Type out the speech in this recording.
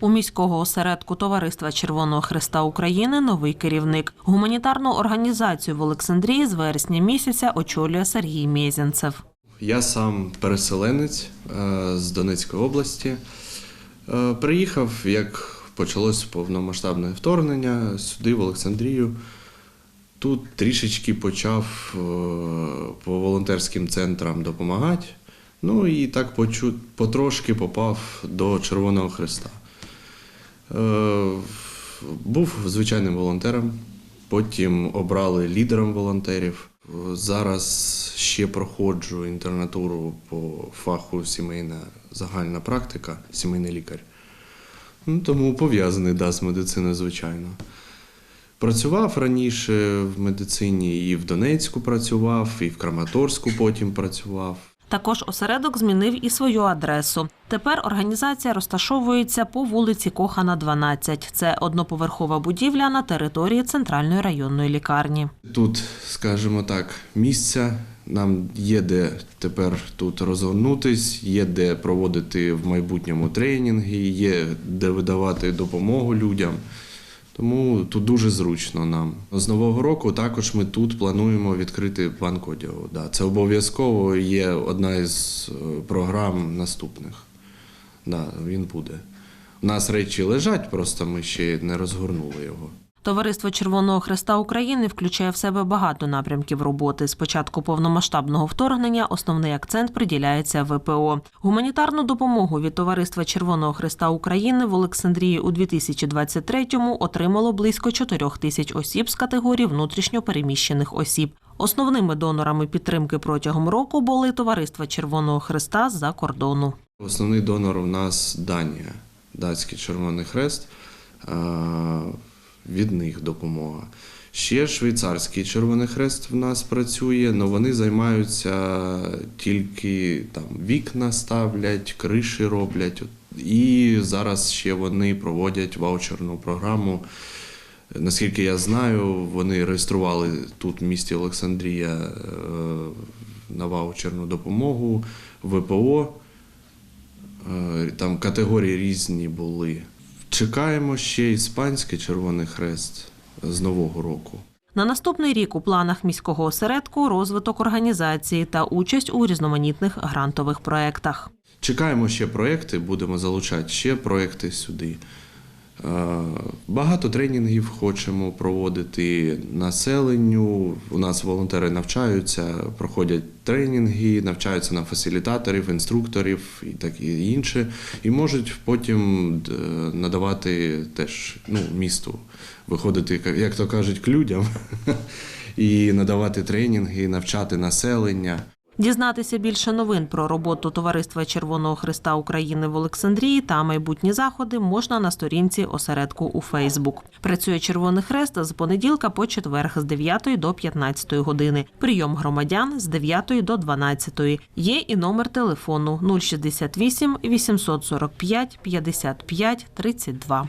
У міського осередку Товариства Червоного Христа України новий керівник. Гуманітарну організацію в Олександрії з вересня місяця очолює Сергій Мєзінцев. Я сам переселенець е, з Донецької області. Е, Приїхав, як почалось повномасштабне вторгнення сюди, в Олександрію. Тут трішечки почав е, по волонтерським центрам допомагати. Ну і так потрошки попав до Червоного Христа. Е, Був звичайним волонтером, потім обрали лідером волонтерів. Зараз ще проходжу інтернатуру по фаху сімейна загальна практика, сімейний лікар. Ну, тому пов'язаний да, з медициною, звичайно. Працював раніше в медицині і в Донецьку працював, і в Краматорську потім працював. Також осередок змінив і свою адресу. Тепер організація розташовується по вулиці Кохана, 12. Це одноповерхова будівля на території центральної районної лікарні. Тут, скажімо так, місця нам є де тепер тут розгорнутись, є де проводити в майбутньому тренінги, є де видавати допомогу людям. Тому тут дуже зручно нам. З нового року також ми тут плануємо відкрити банк одягу. Да, це обов'язково є одна із е, програм наступних. Да, він буде. У нас речі лежать, просто ми ще не розгорнули його. Товариство Червоного Христа України включає в себе багато напрямків роботи. З початку повномасштабного вторгнення основний акцент приділяється ВПО. Гуманітарну допомогу від Товариства Червоного Христа України в Олександрії у 2023-му отримало близько 4 тисяч осіб з категорії внутрішньо переміщених осіб. Основними донорами підтримки протягом року були Товариства Червоного Христа з-за кордону. Основний донор у нас Данія, датський Червоний Хрест. Від них допомога. Ще швейцарський Червоний Хрест в нас працює, але вони займаються тільки там вікна ставлять, криші роблять. І зараз ще вони проводять ваучерну програму. Наскільки я знаю, вони реєстрували тут в місті Олександрія е, на ваучерну допомогу ВПО. Е, Там категорії різні були. Чекаємо ще іспанський Червоний Хрест з Нового року. На наступний рік у планах міського осередку розвиток організації та участь у різноманітних грантових проєктах. Чекаємо ще проекти, будемо залучати ще проекти сюди. Е, Багато тренінгів хочемо проводити населенню. У нас волонтери навчаються, проходять тренінги, навчаються на фасилітаторів, інструкторів і таке інше. І можуть потім надавати теж ну, місту, виходити, як то кажуть, к людям і надавати тренінги, навчати населення. Дізнатися більше новин про роботу Товариства Червоного Христа України в Олександрії та майбутні заходи можна на сторінці осередку у Фейсбук. Працює Червоний Хрест з понеділка по четверг з 9 до 15 години. Прийом громадян з 9 до 12. Є і номер телефону 068 845 55 32.